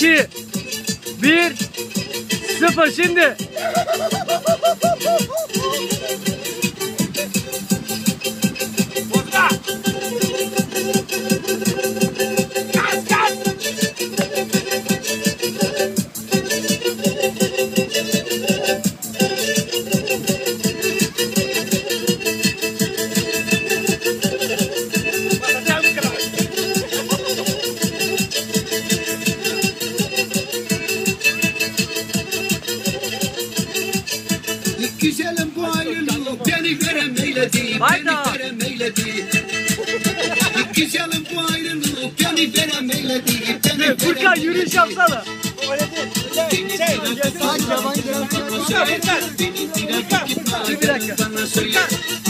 2 1 0 şimdi. Güzelim bu ayrılık beni verem eyledi, beni verem eyledi. Güzelim bu ayrılık beni verem eyledi, beni verem Furkan yürüyüş yapsana. Bir dakika. Bana söyle,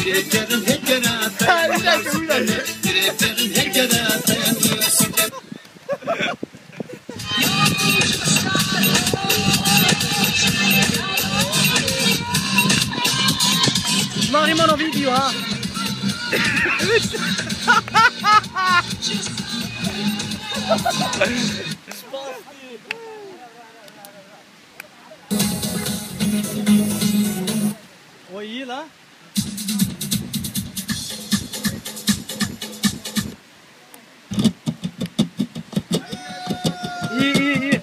bir eterim hekere atayım. imamo video, ah! Oi, lá. E, e,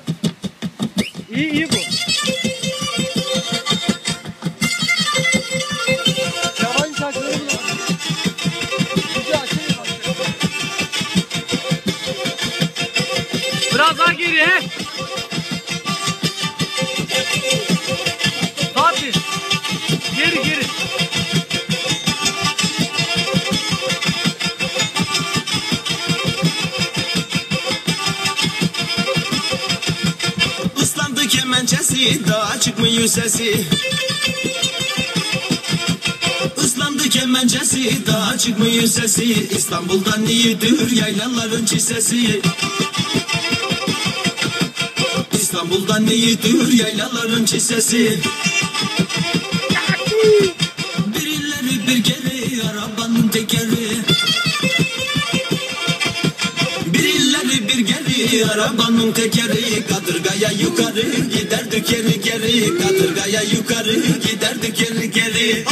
e. E, e. he. Fatih. Geri geri. Islandı kemençesi daha çıkmıyor sesi Islandı kemençesi daha çıkmıyor sesi İstanbul'dan iyidir yaylaların çisesi İstanbul'dan iyidir yaylaların çisesi? Bir ileri bir geri arabanın tekeri. Bir ileri bir geri arabanın tekeri. Kadırgaya yukarı giderdi geri geri Kadırgaya yukarı giderdi geri geri